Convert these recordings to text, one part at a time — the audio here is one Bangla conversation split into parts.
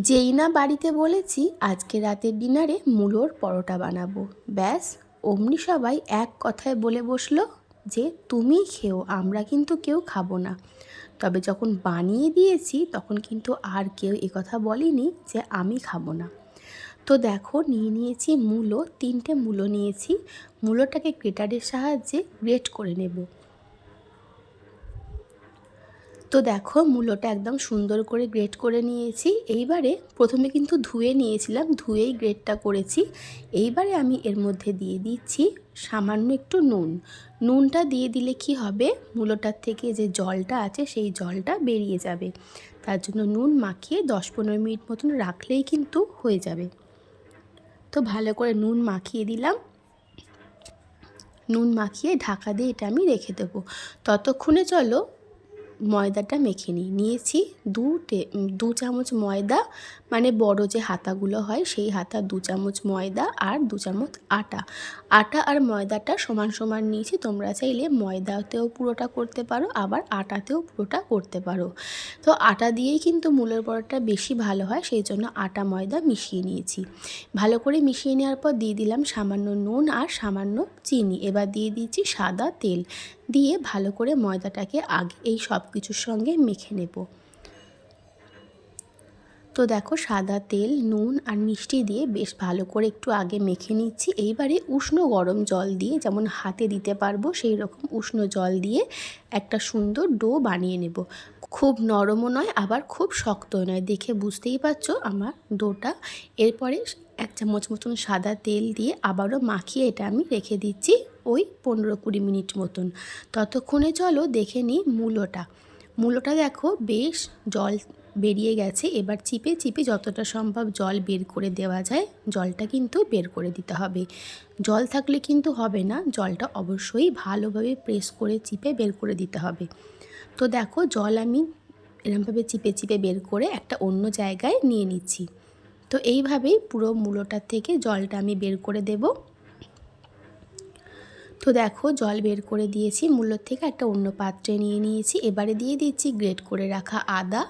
যেই না বাড়িতে বলেছি আজকে রাতের ডিনারে মূলোর পরোটা বানাবো। ব্যাস, অমনি সবাই এক কথায় বলে বসল যে তুমি খেও, আমরা কিন্তু কেউ খাব না। তবে যখন বানিয়ে দিয়েছি, তখন কিন্তু আর কেউ কথা বলেনি যে, আমি খাব না। তো দেখো, নিয়ে নিয়েছি মূলো, তিনটে মূলো নিয়েছি। মূলোটাকে গ্রেটারের সাহায্যে গ্রেট করে নেব। তো দেখো মূলোটা একদম সুন্দর করে গ্রেট করে নিয়েছি। এইবারে প্রথমে কিন্তু ধুয়ে নিয়েছিলাম, ধুয়েই গ্রেটটা করেছি। এইবারে আমি এর মধ্যে দিয়ে দিচ্ছি সামান্য একটু নুন। নুনটা দিয়ে দিলে কি হবে? মূলোটার থেকে যে জলটা আছে সেই জলটা বেরিয়ে যাবে। তার জন্য নুন মাখিয়ে দশ পনেরো মিনিট মতন রাখলেই কিন্তু হয়ে যাবে। তো ভালো করে নুন মাখিয়ে দিলাম। নুন মাখিয়ে ঢাকা দিয়ে এটা আমি রেখে দেবো। ততক্ষণে চলো ময়দাটা মেখে নিই। নিয়েছি দু টে, দু চামচ ময়দা মানে বড় যে হাতাগুলো হয় সেই হাতা, দু চামচ ময়দা আর দু চামচ আটা। আটা আর ময়দাটা সমান সমান নিয়েছি, তোমরা চাইলে ময়দাতেও পুরোটা করতে পারো, আবার আটাতেও পুরোটা করতে পারো। তো আটা দিয়েই কিন্তু মূলের বড়াটা বেশি ভালো হয়, সেই জন্য আটা, ময়দা মিশিয়ে নিয়েছি। ভালো করে মিশিয়ে নেওয়ার পর দিয়ে দিলাম সামান্য নুন আর সামান্য চিনি। এবার দিয়ে দিচ্ছি সাদা তেল। দিয়ে ভালো করে ময়দাটাকে আগে এই সব কিছুর সঙ্গে মেখে নেব। তো দেখো সাদা তেল, নুন আর মিষ্টি দিয়ে বেশ ভালো করে একটু আগে মেখে নিচ্ছি। এইবারে উষ্ণ গরম জল দিয়ে যেমন হাতে দিতে পারব, সেই রকম উষ্ণ জল দিয়ে একটা সুন্দর ডো বানিয়ে নেব। খুব নরমও নয়, আবার খুব শক্তও নয়। দেখে বুঝতেই পারছ আমার ডোটা। এরপরে এক চামচ মতন সাদা তেল দিয়ে আবারও মাখিয়ে এটা আমি রেখে দিচ্ছি। ওই পনেরো কুড়ি মিনিট মতন। ততক্ষণে চলো দেখে নিই মূলোটা। মূলোটা দেখো বেশ জল বেরিয়ে গেছে। এবার চিপে চিপে যতটা সম্ভব জল বের করে দেওয়া যায়। জলটা কিন্তু বের করে দিতে হবে। জল থাকলে কিন্তু হবে না। জলটা অবশ্যই ভালোভাবে প্রেস করে চিপে বের করে দিতে হবে। তো দেখো জল আমি এরমভাবে চিপে চিপে বের করে একটা অন্য জায়গায় নিয়ে নিচ্ছি। তো এইভাবেই পুরো মূলোটার থেকে জলটা আমি বের করে দেবো। তো দেখো, জল বের করে দিয়েছি। মূল্যর থেকে একটা অন্য পাত্রে নিয়ে নিয়েছি। এবারে দিয়ে দিচ্ছি গ্রেট করে রাখা আদা।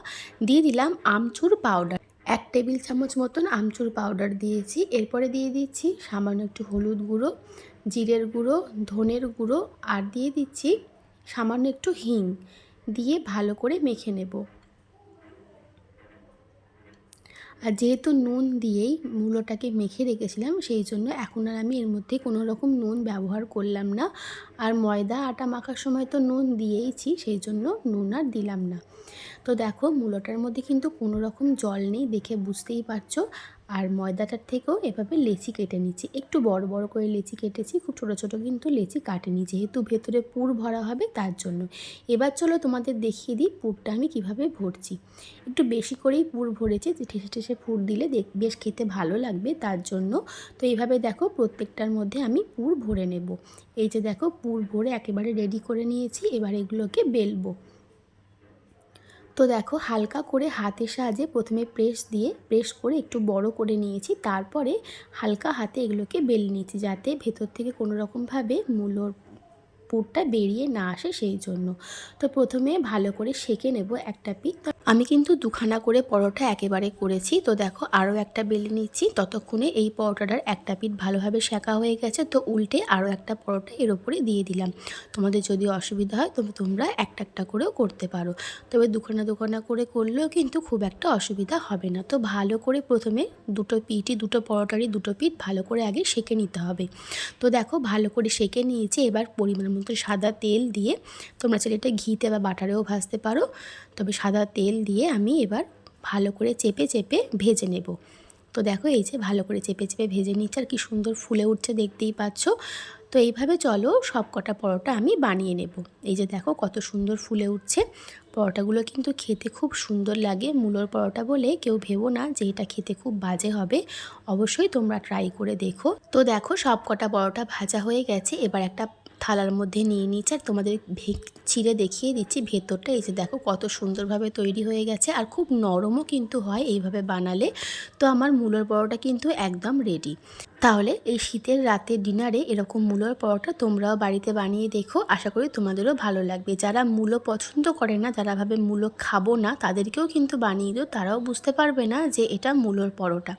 দিয়ে দিলাম আমচুর পাউডার। এক টেবিল চামচ মতন আমচুর পাউডার দিয়েছি। এরপরে দিয়ে দিচ্ছি সামান্য একটু হলুদ গুঁড়ো, জিরের গুঁড়ো, ধনের গুঁড়ো, আর দিয়ে দিচ্ছি সামান্য একটু হিং। দিয়ে ভালো করে মেখে নেব। আর যেহেতু নুন দিয়েই মূলোটাকে মেখে রেখেছিলাম, সেই জন্য এখন আর আমি এর মধ্যে কোনো রকম নুন ব্যবহার করলাম না। আর ময়দা, আটা মাখার সময় তো নুন দিয়েইছি, সেই জন্য নুন আর দিলাম না। তো দেখো, মূলোটার মধ্যে কিন্তু কোনো রকম জল নেই, দেখে বুঝতেই পারছ। আর ময়দাটার থেকেও এভাবে লেচি কেটে নিচ্ছি। একটু বড় বড় করে লেচি কেটেছি, খুব ছোটো ছোটো কিন্তু লেচি কাটেনি। যেহেতু ভেতরে পুর ভরা হবে তার জন্য। এবার চলো তোমাদের দেখিয়ে দিই পুরটা আমি কীভাবে ভরছি। একটু বেশি করেই পুর ভরেছি, যে ঠেসে ঠেসে পুর দিলে বেশ খেতে ভালো লাগবে তার জন্য। তো এইভাবে দেখো প্রত্যেকটার মধ্যে আমি পুর ভরে নেব। এই যে দেখো পুর ভরে একেবারে রেডি করে নিয়েছি, এবার এগুলোকে বেলবো। তো দেখো হালকা করে হাতের সাহায্যে প্রথমে প্রেস দিয়ে প্রেস করে একটু বড় করে নিয়েছি। তারপরে হালকা হাতে এগুলোকে বেলে নিয়েছি যাতে ভেতর থেকে কোনো রকমভাবে মূলর পুরটা বেরিয়ে না আসে সেই জন্য। তো প্রথমে ভালো করে সেঁকে নেব একটা পিঠ। আমি কিন্তু দুখানা করে পরোটা একেবারে করেছি। তো দেখো, আরও একটা বেলে নিচ্ছি। ততক্ষণে এই পরোটাটার একটা পিঠ ভালোভাবে শেখা হয়ে গেছে। তো উল্টে আরও একটা পরোটা এর ওপরে দিয়ে দিলাম। তোমাদের যদি অসুবিধা হয় তবে তোমরা একটা একটা করেও করতে পারো। তবে দুখানা দুখানা করে করলেও কিন্তু খুব একটা অসুবিধা হবে না। তো ভালো করে প্রথমে দুটো পিঠই, দুটো পরোটারই দুটো পিঠ ভালো করে আগে সেকে নিতে হবে। তো দেখো, ভালো করে সেকে নিয়েছি। এবার পরিমাণ মতো সাদা তেল দিয়ে তোমরা চাইলে এটা ঘিতে বা বাটারেও ভাজতে পারো। তবে সাদা তেল দিয়ে আমি এবার ভালো করে চেপে চেপে ভেজে নেব। তো দেখো এই যে ভালো করে চেপে চেপে ভেজে নিচ্ছে আর কি সুন্দর ফুলে উঠছে, দেখতেই পাচ্ছ। তো এইভাবে চলো সব কটা পরোটা আমি বানিয়ে নেব। এই যে দেখো কত সুন্দর ফুলে উঠছে। পরোটাগুলো কিন্তু খেতে খুব সুন্দর লাগে। মূলোর পরোটা বলে কেউ ভেবো না যে এটা খেতে খুব বাজে হবে। অবশ্যই তোমরা ট্রাই করে দেখো। তো দেখো সব কটা পরোটা ভাজা হয়ে গেছে। এবার একটা থালার মধ্যে নিয়ে নিয়েছে আর তোমাদের ছিঁড়ে দেখিয়ে দিচ্ছি। ভেতরটা এই যে দেখো কত সুন্দরভাবে তৈরি হয়ে গেছে আর খুব নরমও কিন্তু হয় এইভাবে বানালে। তো আমার মূলের বড়টা কিন্তু একদম রেডি তাহলে এই শীতের রাতে ডিনারে এরকম মূলোর পরোটা তোমরাও বাড়িতে বানিয়ে দেখো। আশা করি তোমাদেরও ভালো লাগবে। যারা মূলো পছন্দ করে না, যারা ভাবে মূলো খাব না, তাদেরকেও কিন্তু বানিয়ে দিও। তারাও বুঝতে পারবে না যে এটা মূলোর পরোটা।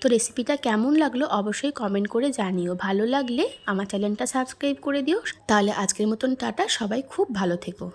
তো রেসিপিটা কেমন লাগল অবশ্যই কমেন্ট করে জানিও। ভালো লাগলে আমার চ্যানেলটা সাবস্ক্রাইব করে দিও। তাহলে আজকের মতন টাটা। সবাই খুব ভালো থেকো।